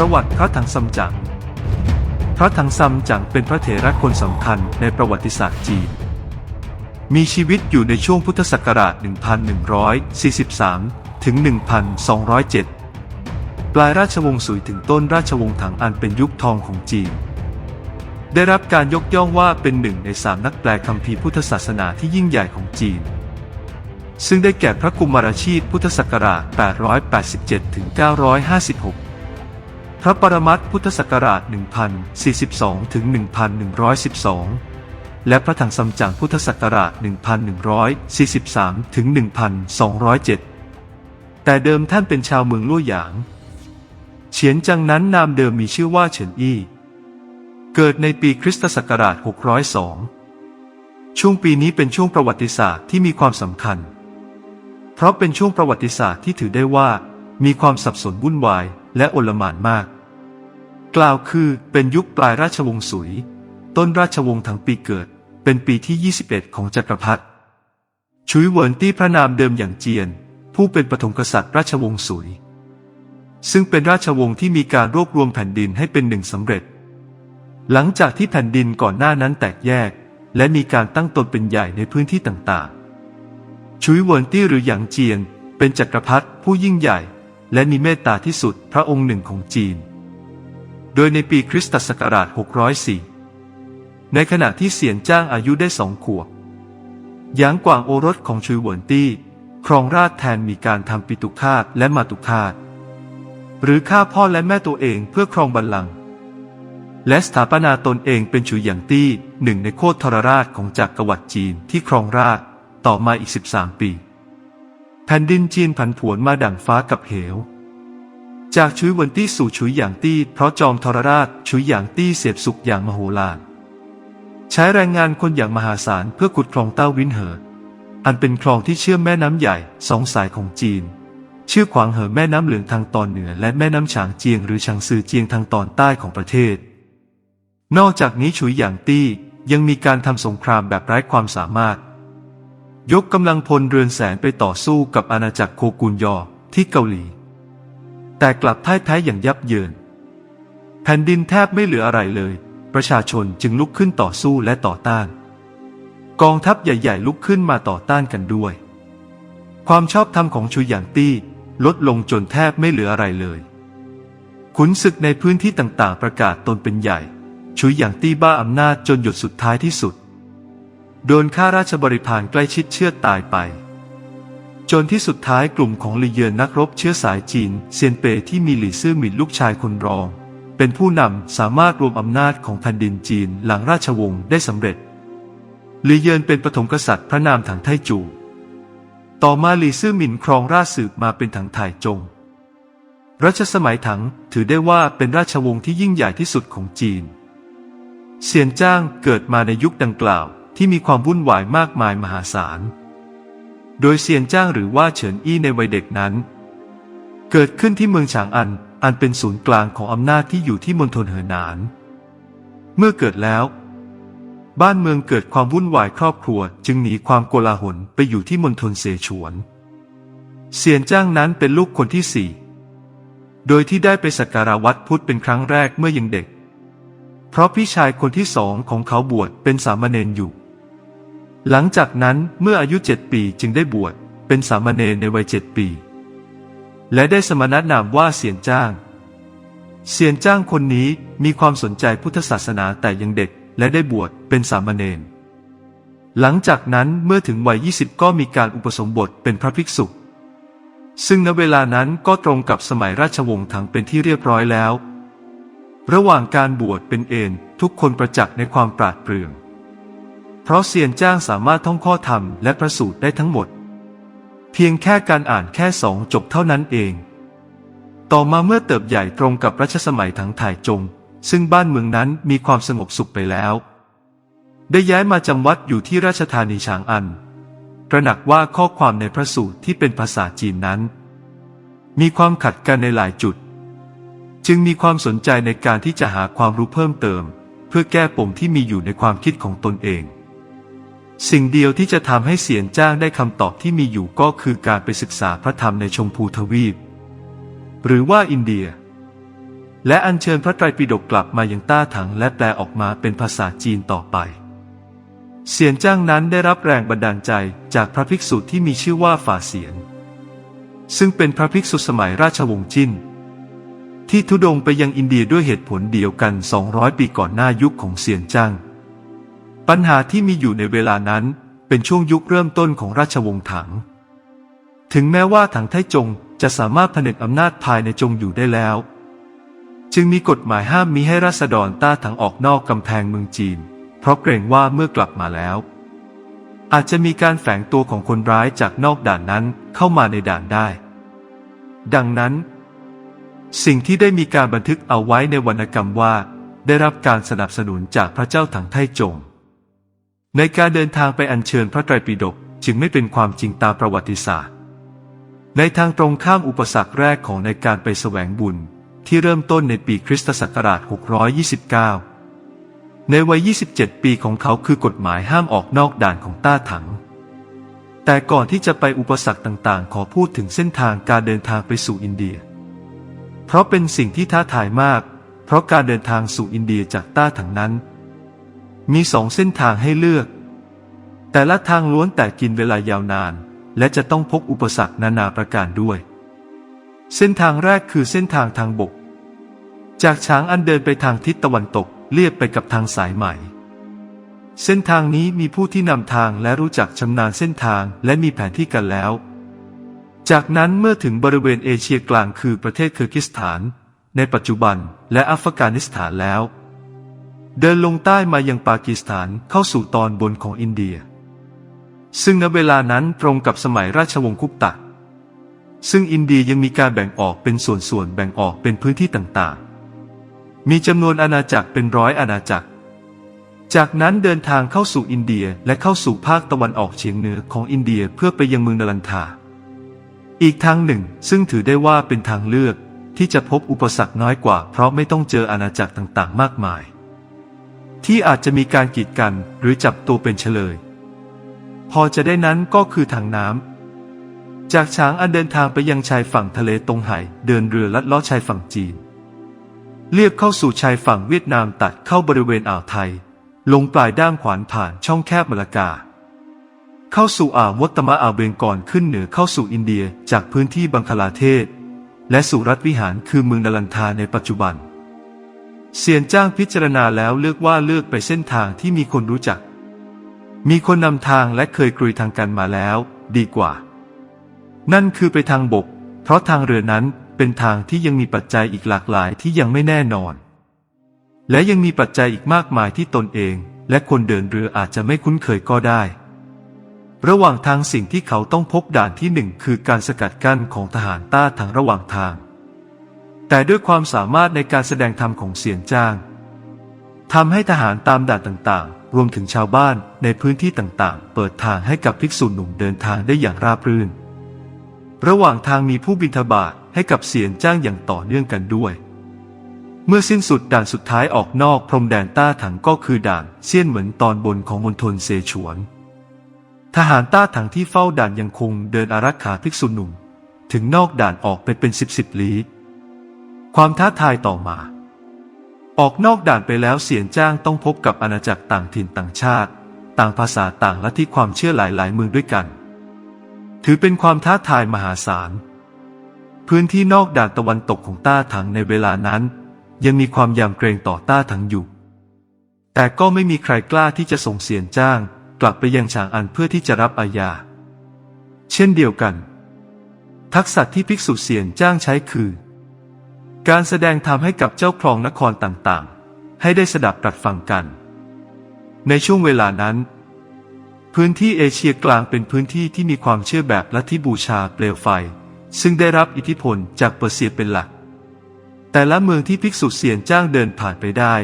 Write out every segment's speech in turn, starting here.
ประวัติพระถังซัมจั๋งพระถังซัมจั๋งเป็นพระเถระคนสำคัญในประวัติศาสตร์จีน มีชีวิตอยู่ในช่วงพุทธศักราช 1143 ถึง 1207 ปลายราชวงศ์สุยถึงต้นราชวงศ์ถังอันเป็นยุคทองของจีน ได้รับการยกย่องว่าเป็นหนึ่งในสามนักแปลคัมภีร์พุทธศาสนาที่ยิ่งใหญ่ของจีน ซึ่งได้แก่พระกุมารชีพพุทธศักราช 887 ถึง 956 พระปรมัตถ์พุทธศักราช 1042 ถึง 1112 และพระถังซัมจั๋งพุทธศักราช 1143 ถึง 1207 แต่เดิมท่านเป็นชาวเมืองลู่หยาง เฉียนจังนั้นนามเดิมมีชื่อว่าเฉินอี้ เกิดในปีคริสตศักราช 602 ช่วงปีนี้เป็นช่วงประวัติศาสตร์ที่มีความสำคัญ เพราะเป็นช่วงประวัติศาสตร์ที่ถือได้ว่ามีความสับสนวุ่นวาย และโอลหม่านมาก กล่าวคือเป็นยุคปลายราชวงศ์สุย ต้นราชวงศ์ทั้งปีเกิด เป็นปีที่ 21 ของจักรพรรดิชุยเหวินตี้พระนามเดิมอย่างเจียน ผู้เป็นปฐมกษัตริย์ราชวงศ์สุย ซึ่งเป็นราชวงศ์ที่มีการรวบรวมแผ่นดินให้เป็นหนึ่งสำเร็จ หลังจากที่แผ่นดินก่อนหน้านั้นแตกแยก และมีการตั้งตนเป็นใหญ่ในพื้นที่ต่างๆชุยเหวินตี้หรือหยางเจียนเป็นจักรพรรดิผู้ยิ่งใหญ่ และมีเมตตาที่สุดพระองค์หนึ่งของจีน โดยในปีคริสตศักราช 604 ในขณะที่เสียนจ้างอายุได้สองขวบหยางกวางโอรสของชุยหวนตี้ครองราชแทนมีการทำปิตุคาตและมาตุคาต หรือฆ่าพ่อและแม่ตัวเองเพื่อครองบัลลังก์และสถาปนาตนเองเป็นฉุยหยางตี้หนึ่งในโคตรทรราชของจักรวรรดิจีนที่ครองราชต่อมาอีก 13 ปี แผ่นดินจีนผันผวนมาดั่งฟ้ากับเหว จากชุยเวินตี้สู่ชุยหยางตี้เพราะจอมทรราชชุยหยางตี้เสพสุขอย่างมโหฬารใช้แรงงานคนอย่างมหาศาลเพื่อขุดคลองเต้าวินเหอ อันเป็นคลองที่เชื่อมแม่น้ำใหญ่สองสายของจีน ชื่อขวางเหอแม่น้ำเหลืองทางตอนเหนือ และแม่น้ำฉางเจียงหรือฉางซือเจียงทางตอนใต้ของประเทศ นอกจากนี้ฉุยหยางตี้ยังมีการทำสงครามแบบไร้ความสามารถ ยกกำลังพลเรือนแสนไปต่อสู้กับอาณาจักรโคกุนยอที่เกาหลี แต่กลับพ่ายแพ้อย่างยับเยิน แผ่นดินแทบไม่เหลืออะไรเลย ประชาชนจึงลุกขึ้นต่อสู้และต่อต้าน กองทัพใหญ่ ๆ ลุกขึ้นมาต่อต้านกันด้วย ความชอบธรรมของชุยหยางตี้ลดลงจนแทบไม่เหลืออะไรเลยขุนศึกในพื้นที่ต่างๆ ประกาศตนเป็นใหญ่ ชุยหยางตี้บ้าอำนาจจนหยดสุดท้ายที่สุด โดนข้าราชบริพารใกล้ชิดเชื่อตายไป จนที่สุดท้ายกลุ่มของลีเยินนักรบเชื้อสายจีนเซียนเปที่มีหลี่ซื่อหมินลูกชายคนรอง เป็นผู้นำสามารถรวมอำนาจของแผ่นดินจีนหลังราชวงศ์ได้สำเร็จลีเยินเป็นปฐมกษัตริย์พระนามถังไทจูต่อมาหลี่ซื่อหมินครองราชสืบมาเป็นถังถ่ายจง รัชสมัยถังถือได้ว่าเป็นราชวงศ์ที่ยิ่งใหญ่ที่สุดของจีนเซียนจ้างเกิดมาในยุคดังกล่าว ที่มีความวุ่นวายมากมายมหาศาล โดยเซียนจ้างหรือว่าเฉินอี้ในวัยเด็กนั้น เกิดขึ้นที่เมืองฉางอัน อันเป็นศูนย์กลางของอำนาจที่อยู่ที่มณฑลเหอหนาน เมื่อเกิดแล้ว บ้านเมืองเกิดความวุ่นวายครอบครัว จึงหนีความโกลาหลไปอยู่ที่มณฑลเสฉวน เซียนจ้างนั้นเป็นลูกคนที่สี่โดยที่ได้ไปสักการะวัดพุทธเป็นครั้งแรกเมื่อยังเด็ก เพราะพี่ชายคนที่สองของเขาบวชเป็นสามเณรอยู่ หลังจากนั้นเมื่ออายุเจ็ดปีจึงได้บวชเป็นสามเณรในวัยเจ็ดปี และได้สมณนามว่าเสียนจ้าง เสียนจ้างคนนี้มีความสนใจพุทธศาสนาแต่ยังเด็กและได้บวชเป็นสามเณรหลังจากนั้นเมื่อถึงวัย 20 ก็มีการอุปสมบทเป็นพระภิกษุ ซึ่งณเวลานั้นก็ตรงกับสมัยราชวงศ์ถังเป็นที่เรียบร้อยแล้ว ระหว่างการบวชเป็นเอนทุกคนประจักษ์ในความปราดเปรื่อง เพราะเซียนจ้างสามารถท่องข้อธรรมและประสูตรได้ทั้งหมด เพียงแค่การอ่านแค่สองจบเท่านั้นเอง ต่อมาเมื่อเติบใหญ่ตรงกับรัชสมัยถังถ่ายจง ซึ่งบ้านเมืองนั้นมีความสงบสุขไปแล้ว ได้ย้ายมาจำวัดอยู่ที่ราชธานีฉางอันตระหนักว่าข้อความในพระสูตรที่เป็นภาษาจีนนั้น มีความขัดกันในหลายจุด จึงมีความสนใจในการที่จะหาความรู้เพิ่มเติม เพื่อแก้ปมที่มีอยู่ในความคิดของตนเอง สิ่งเดียวที่จะทำให้เสียนจ้างได้คำตอบที่มีอยู่ก็คือการไปศึกษาพระธรรมในชมพูทวีป หรือว่าอินเดีย และอัญเชิญพระไตรปิฎกกลับมายังต้าถังและแปลออกมาเป็นภาษาจีนต่อไป เสียนจ้างนั้นได้รับแรงบันดาลใจจากพระภิกษุที่มีชื่อว่าฝ่าเสียน ซึ่งเป็นพระภิกษุสมัยราชวงศ์จิ้น ที่ทุดงไปยังอินเดียด้วยเหตุผลเดียวกัน 200 ปีก่อนหน้ายุคของเสียนจ้าง ปัญหาที่มีอยู่ในเวลานั้นเป็นช่วงยุคเริ่มต้นของราชวงศ์ถัง ถึงแม้ว่าถังไทจงจะสามารถผนึกอำนาจภายในจงอยู่ได้แล้ว จึงมีกฎหมายห้ามมิให้ราษฎรต้าถังออกนอกกำแพงเมืองจีน เพราะเกรงว่าเมื่อกลับมาแล้ว อาจจะมีการแฝงตัวของคนร้ายจากนอกด่านนั้นเข้ามาในด่านได้ ดังนั้น สิ่งที่ได้มีการบันทึกเอาไว้ในวรรณกรรมว่า ได้รับการสนับสนุนจากพระเจ้าถังไทจง ในการเดินทางไปอัญเชิญพระไตรปิฎกจึงไม่เป็นความจริงตามประวัติศาสตร์ ในทางตรงข้ามอุปสรรคแรกของในการไปแสวงบุญ ที่เริ่มต้นในปีคริสตศักราช 629 ในวัย 27 ปีของเขาคือกฎหมายห้ามออกนอกด่านของต้าถัง แต่ก่อนที่จะไปอุปสรรคต่างๆ ขอพูดถึงเส้นทางการเดินทางไปสู่อินเดีย เพราะเป็นสิ่งที่ท้าทายมาก เพราะการเดินทางสู่อินเดียจากต้าถังนั้น มีสองเส้นทางให้เลือก แต่ละทางล้วนแต่กินเวลายาวนาน และจะต้องพบอุปสรรคนานาประการด้วย เส้นทางแรกคือเส้นทางทางบก จากช้างอันเดินไปทางทิศตะวันตกเลียบไปกับทางสายใหม่ เส้นทางนี้มีผู้ที่นำทางและรู้จักชำนาญเส้นทางและมีแผนที่กันแล้ว จากนั้นเมื่อถึงบริเวณเอเชียกลางคือประเทศเคิร์กิสถาน ในปัจจุบันและอัฟกานิสถานแล้ว เดินลงใต้มายังปากีสถานเข้าสู่ตอนบนของอินเดีย ซึ่งณเวลานั้นตรงกับสมัยราชวงศ์คุปตะ ซึ่งอินเดียยังมีการแบ่งออกเป็นส่วนๆแบ่งออกเป็นพื้นที่ต่างๆ มีจำนวนอาณาจักรเป็นร้อยอาณาจักร จากนั้นเดินทางเข้าสู่อินเดียและเข้าสู่ภาคตะวันออกเฉียงเหนือของอินเดียเพื่อไปยังเมืองนลันทา อีกทางหนึ่งซึ่งถือได้ว่าเป็นทางเลือกที่จะพบอุปสรรคน้อยกว่า เพราะไม่ต้องเจออาณาจักรต่างๆ มากมาย ที่อาจจะมีการกีดกันหรือจับตัวเป็นเฉลย พอจะได้นั้นก็คือทางน้ำจากฉางอันเดินทางไปยังชายฝั่งทะเลตรงไหเดินเรือลัดเลาะชายฝั่งจีน เลียบเข้าสู่ชายฝั่งเวียดนามตัดเข้าบริเวณอ่าวไทย ลงปลายด้ามขวานผ่านช่องแคบมลากา เข้าสู่อ่าวมดตมะอ่าวเบงกอนขึ้นเหนือเข้าสู่อินเดียจากพื้นที่บังคลาเทศ และสู่รัฐวิหารคือเมืองนลันทาในปัจจุบัน เสียนจ้างพิจารณาแล้วเลือกว่าเลือกไปเส้นทางที่มีคนรู้จัก มีคนนำทางและเคยกรุยทางกันมาแล้ว ดีกว่า นั่นคือไปทางบก เพราะทางเรือนั้นเป็นทางที่ยังมีปัจจัยอีกหลากหลายที่ยังไม่แน่นอน และยังมีปัจจัยอีกมากมายที่ตนเอง และคนเดินเรืออาจจะไม่คุ้นเคยก็ได้ ระหว่างทางสิ่งที่เขาต้องพบด่านที่หนึ่งคือการสกัดกั้นของทหารต้าทางระหว่างทาง แต่ด้วยความสามารถในการแสดงธรรมของเสียนจ้างทำให้ทหารตามด่านต่างๆ รวมถึงชาวบ้านในพื้นที่ต่างๆ เปิดทางให้กับภิกษุหนุ่มเดินทางได้อย่างราบรื่น ระหว่างทางมีผู้บิณฑบาตให้กับเสียนจ้างอย่างต่อเนื่องกันด้วย เมื่อสิ้นสุดด่านสุดท้ายออกนอกพรมแดนต้าถังก็คือด่านเซียนเหมือนตอนบนของมณฑลเซฉวน ทหารต้าถังที่เฝ้าด่านยังคงเดินอารักขาภิกษุหนุ่ม ถึงนอกด่านออกไปเป็นสิบสิบลี้ ความท้าทายต่อมา ออกนอกด่านไปแล้วเสียนจ้างต้องพบกับอาณาจักรต่างถิ่นต่างชาติ ต่างภาษาต่างและที่ความเชื่อหลายหลายเมืองด้วยกัน ถือเป็นความท้าทายมหาศาล พื้นที่นอกด่านตะวันตกของต้าถังในเวลานั้น ยังมีความยำเกรงต่อต้าถังอยู่ แต่ก็ไม่มีใครกล้าที่จะส่งเสียนจ้าง กลับไปยังฉางอันเพื่อที่จะรับอาญาเช่นเดียวกัน ทักษะที่ภิกษุเสียนจ้างใช้คือ การแสดงธรรมให้กับเจ้าครองนครต่างๆ ให้ได้สดับตรัสฟังกัน ในช่วงเวลานั้น พื้นที่เอเชียกลางเป็นพื้นที่ที่มีความเชื่อแบบลัทธิบูชาเปลวไฟ ซึ่งได้รับอิทธิพลจากเปอร์เซียเป็นหลัก แต่ละเมืองที่ภิกษุเสียนจ้างเดินผ่านไปได้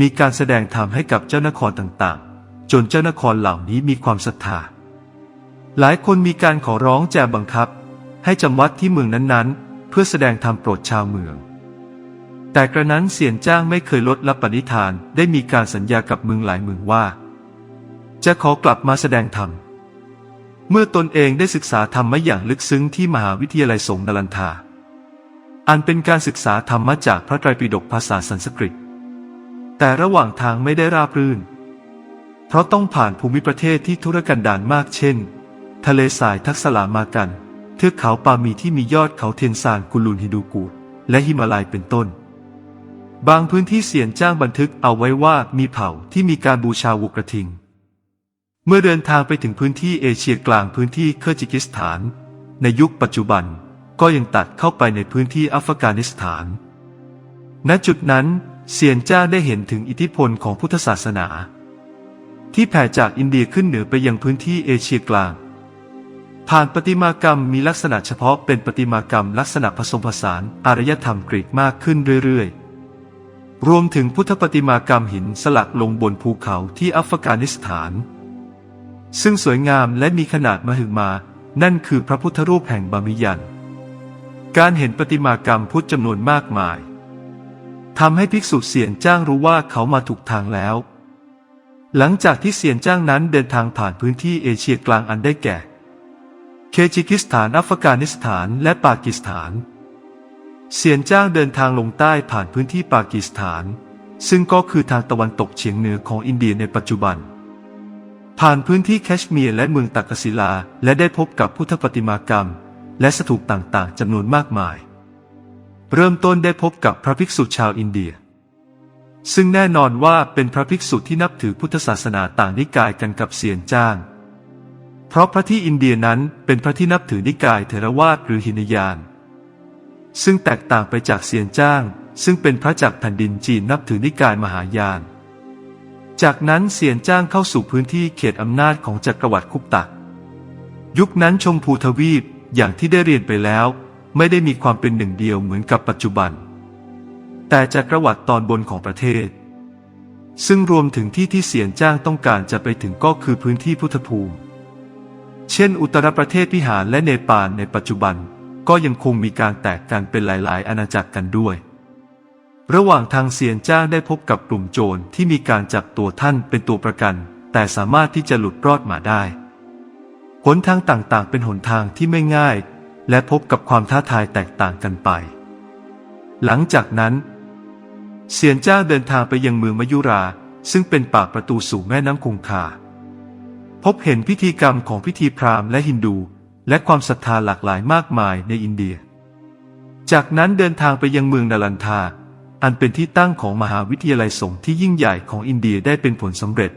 มีการแสดงธรรมให้กับเจ้านครต่างๆ จนเจ้านครเหล่านี้มีความศรัทธา หลายคนมีการขอร้องแจบังคับ ให้จำวัดที่เมืองนั้นๆ เพื่อแสดงธรรมโปรดชาวเมือง แต่กระนั้นเสียนจ้างไม่เคยลดละปณิธานได้มีการสัญญากับเมืองหลายเมืองว่า จะขอกลับมาแสดงธรรม เมื่อตนเองได้ศึกษาธรรมมาอย่างลึกซึ้งที่มหาวิทยาลัยสงฆ์นลันทา อันเป็นการศึกษาธรรมะจากพระไตรปิฎกภาษาสันสกฤต แต่ระหว่างทางไม่ได้ราบรื่น เพราะต้องผ่านภูมิประเทศที่ทุรกันดารมากเช่น ทะเลทรายทักษลามากัน เทือกเขาปามีที่มียอดเขาเทียนซานกุลูนฮิดูกู และหิมาลัยเป็นต้น บางพื้นที่เสียนจ้างบันทึกเอาไว้ว่ามีเผ่าที่มีการบูชาวัวกระทิง เมื่อเดินทางไปถึงพื้นที่เอเชียกลางพื้นที่เคอร์จิกิสถาน ในยุคปัจจุบันก็ยังตัดเข้าไปในพื้นที่อัฟกานิสถาน ณ จุดนั้นเซียนจ้างได้เห็นถึงอิทธิพลของพุทธศาสนา ที่แผ่จากอินเดียขึ้นเหนือไปยังพื้นที่เอเชียกลาง ผ่านประติมากรรมมีลักษณะเฉพาะเป็นประติมากรรมลักษณะผสมผสานอารยธรรมกรีกมากขึ้นเรื่อยๆ รวมถึงพุทธประติมากรรมหินสลักลงบนภูเขาที่อัฟกานิสถาน ซึ่งสวยงามและมีขนาดมหึมา นั่นคือพระพุทธรูปแห่งบามิยัน การเห็นประติมากรรมพุทธจำนวนมากมายทำให้ภิกษุเสียนจ้างรู้ว่าเขามาถูกทางแล้ว หลังจากที่เสียนจ้างนั้นเดินทางผ่านพื้นที่เอเชียกลางอันได้แก่ เคจิกิสถาน อัฟกานิสถาน และปากีสถาน เสียนจ้างเดินทางลงใต้ผ่านพื้นที่ปากีสถาน ซึ่งก็คือทางตะวันตกเฉียงเหนือของอินเดียในปัจจุบัน ผ่านพื้นที่แคชเมียร์และเมืองตักกศิลา และได้พบกับพุทธปฏิมากรรม และสถูปต่างๆจำนวนมากมาย เริ่มต้นได้พบกับพระภิกษุชาวอินเดีย ซึ่งแน่นอนว่าเป็นพระภิกษุที่นับถือพุทธศาสนาต่างนิกายกันกับเสียนจ้างเพราะพระที่อินเดียนั้นเป็นพระที่นับถือนิกายเทรวาสหรือหินยาน ซึ่งแตกต่างไปจากเสียนจ้าง ซึ่งเป็นพระจากแผ่นดินจีนนับถือนิกายมหายาน จากนั้นเสียนจ้างเข้าสู่พื้นที่เขตอำนาจของจักรวรรดิคุปตักยุคนั้นชมพูทวีปอย่างที่ได้เรียนไปแล้ว ไม่ได้มีความเป็นหนึ่งเดียวเหมือนกับปัจจุบัน แต่จักรวรรดิตอนบนของประเทศ ซึ่งรวมถึงที่ที่เสียนจ้างต้องการจะไปถึงก็คือพื้นที่พุทธภูมิ เช่น อุตรประเทศพิหารและเนปาลในปัจจุบัน ก็ยังคงมีการแตกกันเป็นหลาย ๆ อาณาจักรกันด้วย ระหว่างทางเสียนจ้างได้พบกับกลุ่มโจรที่มีการจับตัวท่านเป็นตัวประกัน แต่สามารถที่จะหลุดรอดมาได้ หนทางต่าง ๆ เป็นหนทางที่ไม่ง่าย และพบกับความท้าทายแตกต่างกันไป หลังจากนั้นเสียนจ้างเดินทางไปยังเมืองมยุรา ซึ่งเป็นปากประตูสู่แม่น้ำคงคาพบเห็นพิธีกรรมของพิธีพราหมณ์และฮินดู และความศรัทธาหลากหลายมากมายในอินเดีย จากนั้นเดินทางไปยังเมืองนาลันทา อันเป็นที่ตั้งของมหาวิทยาลัยสงฆ์ที่ยิ่งใหญ่ของอินเดียได้เป็นผลสำเร็จ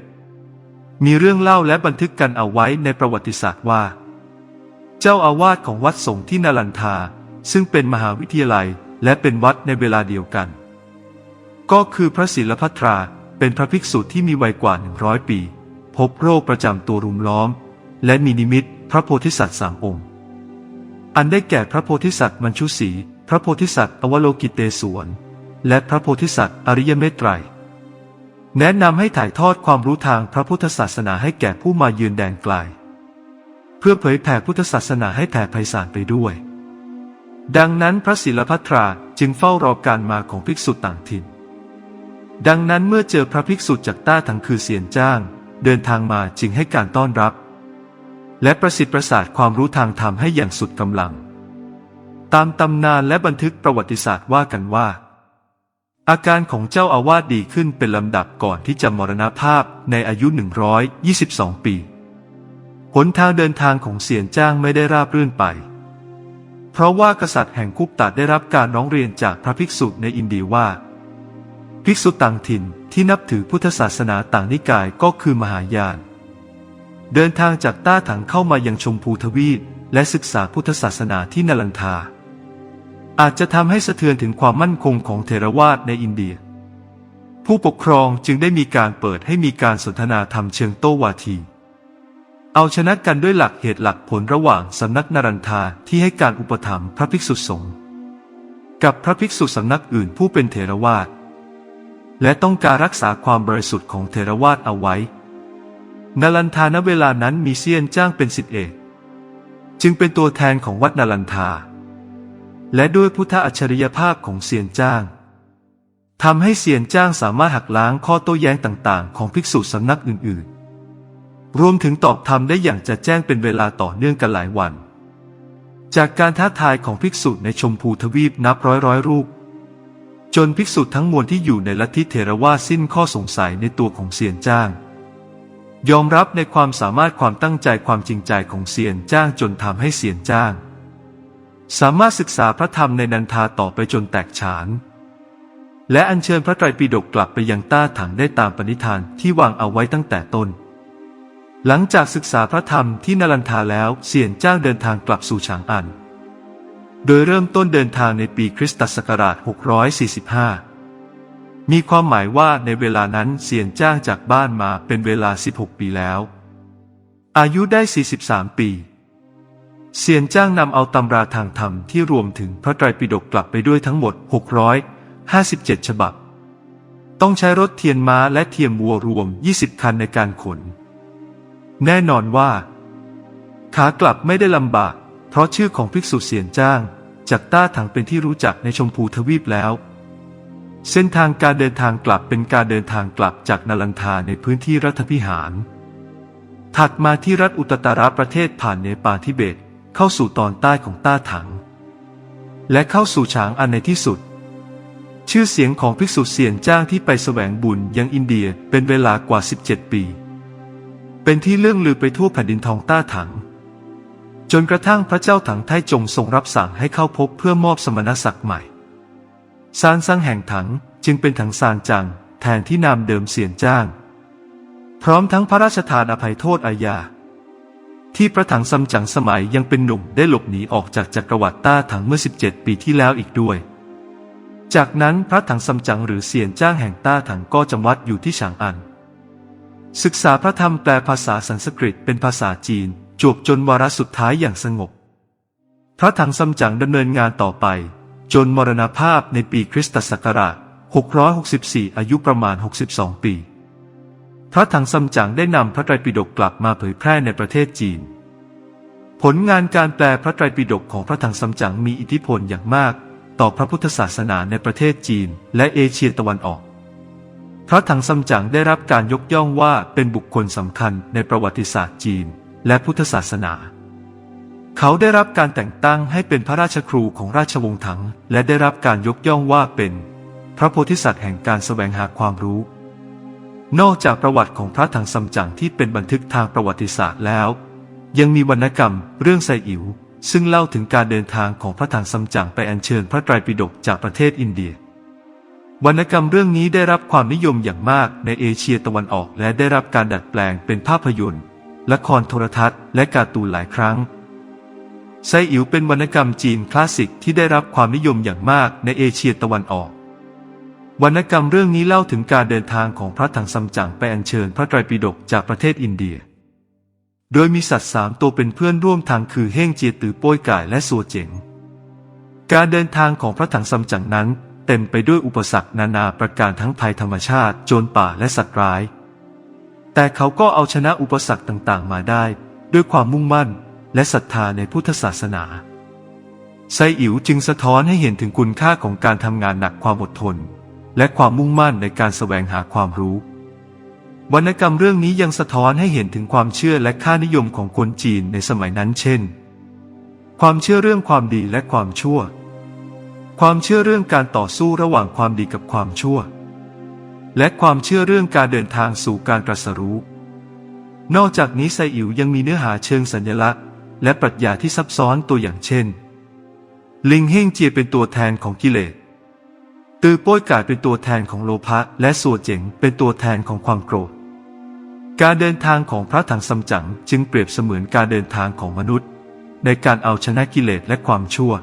มีเรื่องเล่าและบันทึกกันเอาไว้ในประวัติศาสตร์ว่า เจ้าอาวาสของวัดสงฆ์ที่นาลันทา ซึ่งเป็นมหาวิทยาลัยและเป็นวัดในเวลาเดียวกัน ก็คือพระศิลพัทราเป็นพระภิกษุที่มีวัยกว่า 100 ปี พบโรคประจำตัวรุมล้อม และมีนิมิต ระโพธิสัตว์สามองค์ อันได้แก่พระโพธิสัตว์มัญชุสีพระโพธิสัตว์อวโลกิเตศวรและพระโพธิสัตว์อริยเมตไตร แนะนำให้ถ่ายทอดความรู้ทางพระพุทธศาสนาให้แก่ผู้มาเยือนแดนไกล เพื่อเผยแผ่พุทธศาสนาให้แผ่ไพศาลไปด้วย ดังนั้นพระศิลพัทราจึงเฝ้ารอการมาของภิกษุต่างถิ่น ดังนั้นเมื่อเจอพระภิกษุจากต้าถังคือเสียนจ้าง เดินทางมาจึงให้การต้อนรับ และประสิทธิ์ประสาทความรู้ทางธรรมให้อย่างสุดกำลัง ตามตำนานและบันทึกประวัติศาสตร์ว่ากันว่า อาการของเจ้าอาวาสดีขึ้นเป็นลำดับก่อนที่จะมรณภาพในอายุ 122 ปีหนทางเดินทางของเสียนจ้างไม่ได้ราบรื่นไป เพราะว่ากษัตริย์แห่งคุปตัดได้รับการร้องเรียนจากพระภิกษุในอินเดียว่า ภิกษุต่างถิ่นที่นับถือพุทธศาสนาต่างนิกายก็คือมหายาน เดินทางจากต้าถังเข้ามายังชมพูทวีปและศึกษาพุทธศาสนาที่นาลันทา อาจจะทำให้สะเทือนถึงความมั่นคงของเทรวาสในอินเดีย ผู้ปกครองจึงได้มีการเปิดให้มีการสนทนาธรรมเชิงโต้วาที เอาชนะกันด้วยหลักเหตุหลักผลระหว่างสำนักนารันทาที่ให้การอุปถัมภ์พระภิกษุสงฆ์กับพระภิกษุสำนักอื่นผู้เป็นเทรวาสและต้องการรักษาความบริสุทธิ์ของเทรวาสเอาไว้ นาลันทาณเวลานั้นมีเซียนจ้างเป็นสิทธิเอก จึงเป็นตัวแทนของวัดนาลันทา และด้วยพุทธอัจฉริยภาพของเซียนจ้างทำให้เซียนจ้างสามารถหักล้างข้อโต้แย้งต่างๆ ของภิกษุสำนักอื่นๆ รวมถึงตอบธรรมได้อย่างจะแจ้งเป็นเวลาต่อเนื่องกันหลายวัน จากการท้าทายของภิกษุในชมพูทวีปนับร้อยร้อยรูป จนภิกษุทั้งมวลที่อยู่ในลัทธิเทรวาสสิ้นข้อสงสัยในตัวของเซียนจ้าง ยอมรับในความสามารถความตั้งใจความจริงใจของเซียนจ้างจนทำให้เซียนจ้าง สามารถศึกษาพระธรรมในนันทาต่อไปจนแตกฉาน และอัญเชิญพระไตรปิฎกกลับไปยังต้าถังได้ตามปณิธานที่วางเอาไว้ตั้งแต่ต้น หลังจากศึกษาพระธรรมที่นลันทาแล้วเสียนจ้างเดินทางกลับสู่ฉางอัน โดยเริ่มต้นเดินทางในปีคริสตศักราช 645 มีความหมายว่าในเวลานั้นเสียนจ้างจากบ้านมาเป็นเวลา 16 ปีแล้ว อายุได้ 43 ปี เซียนจ้างนำเอาตำราทางธรรมที่รวมถึงพระไตรปิฎกกลับไปด้วยทั้งหมด 657 ฉบับ ต้องใช้รถเทียนม้าและเทียมวัวรวม 20 คันในการขน แน่นอนว่า ขากลับไม่ได้ลำบาก เพราะชื่อของภิกษุเสียนจ้างจากต้าถังเป็นที่รู้จักในชมพูทวีปแล้ว เส้นทางการเดินทางกลับเป็นการเดินทางกลับจากนาลันทาในพื้นที่รัฐพิหาร ถัดมาที่รัฐอุตตรประเทศผ่านเนปาลทิเบต เข้าสู่ตอนใต้ของต้าถัง และเข้าสู่ฉางอันในที่สุด ชื่อเสียงของภิกษุเสียนจ้างที่ไปแสวงบุญยังอินเดียเป็นเวลากว่า 17 ปี เป็นที่เลื่องลือไปทั่วแผ่นดินทองต้าถัง จนกระทั่งพระเจ้าถังไทจงทรงรับสั่งให้เข้าพบเพื่อมอบสมณศักดิ์ใหม่ ซานซังแห่งถังจึงเป็นถังซานจัง แทนที่นามเดิมเสียนจ้าง พร้อมทั้งพระราชทานอภัยโทษอาญา ที่พระถังซัมจั๋งสมัยยังเป็นหนุ่มได้หลบหนีออกจากจักรวรรดิต้าถังเมื่อ 17 ปีที่แล้วอีกด้วย จากนั้นพระถังซัมจั๋งหรือเสียนจ้างแห่งต้าถังก็จำวัดอยู่ที่ฉางอัน ศึกษาพระธรรมแปลภาษาสันสกฤตเป็นภาษาจีนจวบจนวาระสุดท้ายอย่างสงบ พระถังซัมจั๋งดำเนินงานต่อไป จนมรณภาพในปีคริสตศักราช 664 อายุประมาณ 62 ปี พระถังซัมจั๋งได้นำพระไตรปิฎกกลับมาเผยแพร่ในประเทศจีน ผลงานการแปลพระไตรปิฎกของพระถังซัมจั๋งมีอิทธิพลอย่างมาก ต่อพระพุทธศาสนาในประเทศจีน และเอเชียตะวันออก พระถังซัมจั๋งได้รับการยกย่องว่าเป็นบุคคลสำคัญในประวัติศาสตร์จีน และพุทธศาสนา เขาได้รับการแต่งตั้งให้เป็นพระราชครูของราชวงศ์ถัง และได้รับการยกย่องว่าเป็น พระโพธิสัตว์แห่งการแสวงหาความรู้ นอกจากประวัติของพระถังซัมจั๋งที่เป็นบันทึกทางประวัติศาสตร์แล้ว ยังมีวรรณกรรมเรื่องไซอิ๋วซึ่งเล่าถึงการเดินทางของพระถังซัมจั๋งไปอัญเชิญพระไตรปิฎกจากประเทศอินเดียวรรณกรรมเรื่องนี้ได้รับความนิยมอย่างมากในเอเชียตะวันออก และได้รับการดัดแปลงเป็นภาพยนตร์ ละครโทรทัศน์ และการ์ตูนหลายครั้ง ไซอิ๋วเป็นวรรณกรรมจีนคลาสสิกที่ได้รับความนิยมอย่างมากในเอเชียตะวันออก วรรณกรรมเรื่องนี้เล่าถึงการเดินทางของพระถังซัมจั๋งไปอัญเชิญพระไตรปิฎกจากประเทศอินเดีย โดยมีสัตว์สามตัวเป็นเพื่อนร่วมทางคือเฮ่งเจียตือโป้ยก่ายและสัวเจ๋ง การเดินทางของพระถังซัมจั๋งนั้น เต็มไปด้วยอุปสรรคนานาประการทั้งภัยธรรมชาติ โจรป่าและสัตว์ร้าย แต่เขาก็เอาชนะอุปสรรคต่างๆ มาได้ ด้วยความมุ่งมั่น และศรัทธาในพุทธศาสนา ไซอิ๋วจึงสะท้อนให้เห็นถึงคุณค่าของการทำงานหนักความอดทน และความมุ่งมั่นในการแสวงหาความรู้ วรรณกรรมเรื่องนี้ยังสะท้อนให้เห็นถึงความเชื่อและค่านิยมของคนจีนในสมัยนั้นเช่น ความเชื่อเรื่องความดีและความชั่ว ความเชื่อเรื่องการต่อสู้ระหว่างความดีกับความชั่ว และความเชื่อเรื่องการเดินทางสู่การตรัสรู้ นอกจากนี้ไซอิ๋วยังมีเนื้อหาเชิงสัญลักษณ์ และปรัชญาที่ซับซ้อนตัวอย่างเช่น ลิงเฮ่งเจียเป็นตัวแทนของกิเลสตือโป้ยกายเป็นตัวแทนของโลภะและสัวเจ๋งเป็นตัวแทนของความโกรธ การเดินทางของพระถังซัมจั๋งจึงเปรียบเสมือนการเดินทางของมนุษย์ ในการเอาชนะกิเลสและความชั่ว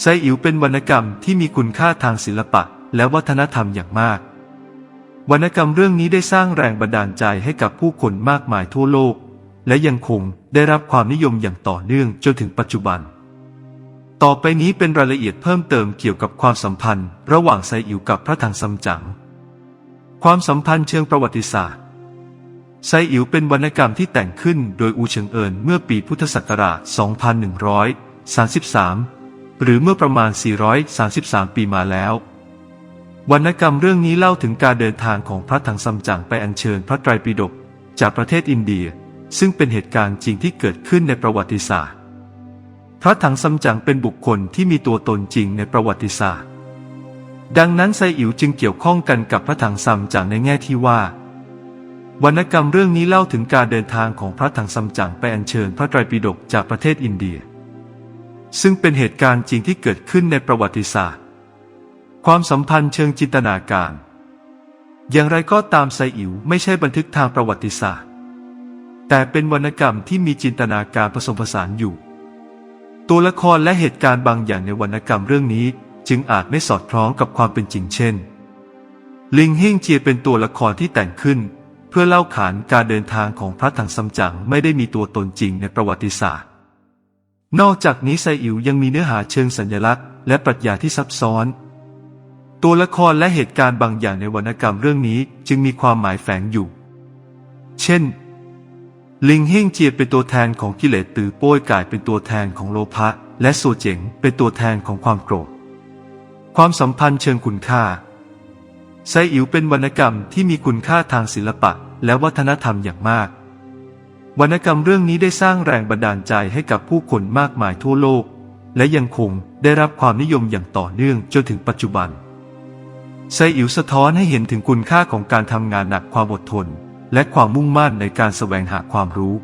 ไซอิ๋วเป็นวรรณกรรมที่มีคุณค่าทางศิลปะและวัฒนธรรมอย่างมาก วรรณกรรมเรื่องนี้ได้สร้างแรงบันดาลใจให้กับผู้คนมากมายทั่วโลก และยังคงได้รับความนิยมอย่างต่อเนื่องจนถึงปัจจุบัน ต่อไปนี้เป็นรายละเอียดเพิ่มเติมเกี่ยวกับความสัมพันธ์ ระหว่างไซอิ๋วกับพระถังซัมจั๋ง ความสัมพันธ์เชิงประวัติศาสตร์ ไซอิ๋วเป็นวรรณกรรมที่แต่งขึ้นโดยอูเฉิงเอินเมื่อปีพุทธศักราช 2133 หรือเมื่อประมาณ 433 ปีมาแล้ววรรณกรรมเรื่องนี้เล่าถึงการเดินทางของพระถังซัมจั๋งไปอัญเชิญพระไตรปิฎกจากประเทศอินเดีย ซึ่งเป็นเหตุการณ์จริงที่เกิดขึ้นในประวัติศาสตร์ พระถังซัมจั๋งเป็นบุคคลที่มีตัวตนจริงในประวัติศาสตร์ ดังนั้นไซอิ๋วจึงเกี่ยวข้องกันกับพระถังซัมจั๋งในแง่ที่ว่า วรรณกรรมเรื่องนี้เล่าถึงการเดินทางของพระถังซัมจั๋งไปอัญเชิญพระไตรปิฎกจากประเทศอินเดีย ซึ่งเป็นเหตุการณ์จริงที่เกิดขึ้นในประวัติศาสตร์ ความสัมพันธ์เชิงจินตนาการ อย่างไรก็ตามไซอิ๋วไม่ใช่บันทึกทางประวัติศาสตร์ แต่เป็นวรรณกรรมที่มีจินตนาการผสมผสานอยู่ ตัวละครและเหตุการณ์บางอย่างในวรรณกรรมเรื่องนี้ จึงอาจไม่สอดคล้องกับความเป็นจริงเช่น ลิงเฮ่งเจียเป็นตัวละครที่แต่งขึ้น เพื่อเล่าขานการเดินทางของพระถังซัมจั๋งไม่ได้มีตัวตนจริงในประวัติศาสตร์ นอกจากนี้ไซอิ๋วยังมีเนื้อหาเชิงสัญลักษณ์และปรัชญาที่ซับซ้อน ตัวละครและเหตุการณ์บางอย่างในวรรณกรรมเรื่องนี้จึงมีความหมายแฝงอยู่ เช่น ลิงเฮ่งเจียเป็นตัวแทนของกิเลสตือโป้ยกายเป็นตัวแทนของโลภะและโซเจ๋งเป็นตัวแทนของความโกรธ ความสัมพันธ์เชิงคุณค่าไซอิ๋วเป็นวรรณกรรมที่มีคุณค่าทางศิลปะและวัฒนธรรมอย่างมาก วรรณกรรมเรื่องนี้ได้สร้างแรงบันดาลใจให้กับผู้คนมากมายทั่วโลก และยังคงได้รับความนิยมอย่างต่อเนื่องจนถึงปัจจุบันไซอิ๋วสะท้อนให้เห็นถึงคุณค่าของการทำงานหนักความอดทน และความมุ่งมั่นในการแสวงหาความรู้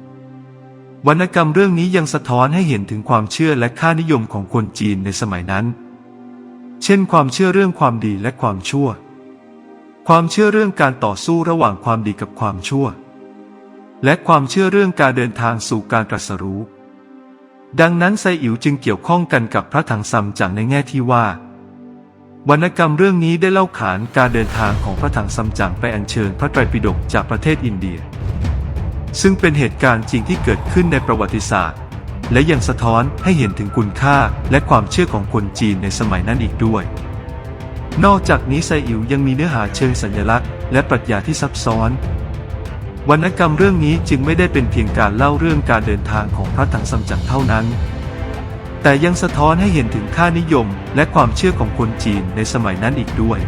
วรรณกรรมเรื่องนี้ยังสะท้อนให้เห็นถึงความเชื่อและค่านิยมของคนจีนในสมัยนั้น เช่น ความเชื่อเรื่องความดีและความชั่ว ความเชื่อเรื่องการต่อสู้ระหว่างความดีกับความชั่ว และความเชื่อเรื่องการเดินทางสู่การตรัสรู้ ดังนั้นไซอิ๋วจึงเกี่ยวข้องกันกับพระถังซัมจั๋งในแง่ที่ว่า วรรณกรรมเรื่องนี้ได้เล่าขานการเดินทางของพระถังซัมจั๋งไปอัญเชิญพระไตรปิฎกจากประเทศอินเดีย ซึ่งเป็นเหตุการณ์จริงที่เกิดขึ้นในประวัติศาสตร์ และยังสะท้อนให้เห็นถึงคุณค่าและความเชื่อของคนจีนในสมัยนั้นอีกด้วย นอกจากนี้ไซอิ๋วยังมีเนื้อหาเชิงสัญลักษณ์และปรัชญาที่ซับซ้อน วรรณกรรมเรื่องนี้จึงไม่ได้เป็นเพียงการเล่าเรื่องการเดินทางของพระถังซัมจั๋งเท่านั้น แต่ยังสะท้อนให้เห็นถึงค่านิยมและความเชื่อของคนจีนในสมัยนั้นอีกด้วย